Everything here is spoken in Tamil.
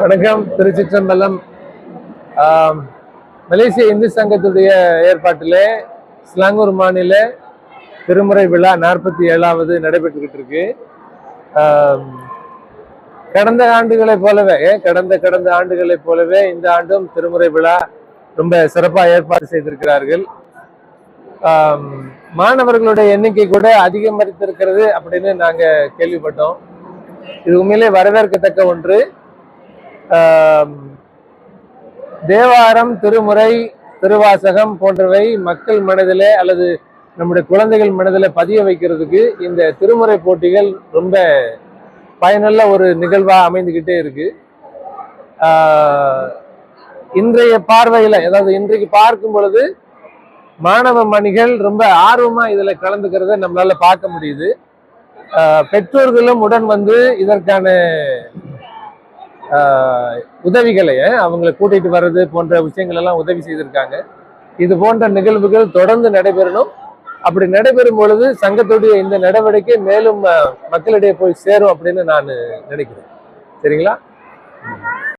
வணக்கம். திருச்சிற்றம்பலம். மலேசிய இந்து சங்கத்துடைய ஏற்பாட்டிலே ஸ்லாங்கூர் மாநில திருமுறை விழா நாற்பத்தி ஏழாவது நடைபெற்றுக்கிட்டு இருக்கு. கடந்த ஆண்டுகளைப் போலவே கடந்த கடந்த ஆண்டுகளைப் போலவே இந்த ஆண்டும் திருமுறை விழா ரொம்ப சிறப்பாக ஏற்பாடு செய்திருக்கிறார்கள். மாணவர்களுடைய எண்ணிக்கை கூட அதிகமரித்திருக்கிறது அப்படின்னு நாங்கள் கேள்விப்பட்டோம். இது உண்மையிலே வரவேற்கத்தக்க ஒன்று. தேவாரம் திருமுறை திருவாசகம் போன்றவை மக்கள் மனதிலே அல்லது நம்முடைய குழந்தைகள் மனதில் பதிய வைக்கிறதுக்கு இந்த திருமுறை போட்டிகள் ரொம்ப பயனுள்ள ஒரு நிகழ்வாக அமைந்துக்கிட்டே இருக்கு. இன்றைய பார்வையில் அதாவது இன்றைக்கு பார்க்கும் பொழுது மாணவ மணிகள் ரொம்ப ஆர்வமாக இதில் கலந்துக்கிறத நம்மளால் பார்க்க முடியுது. பெற்றோர்களும் உடன் வந்து இதற்கான உதவிகளை அவங்களை கூட்டிகிட்டு வர்றது போன்ற விஷயங்கள் எல்லாம் உதவி செய்திருக்காங்க. இது போன்ற நிகழ்வுகள் தொடர்ந்து நடைபெறணும். அப்படி நடைபெறும் பொழுது சங்கத்துடைய இந்த நடவடிக்கை மேலும் மக்களிடையே போய் சேரும் அப்படின்னு நான் நினைக்கிறேன். சரிங்களா?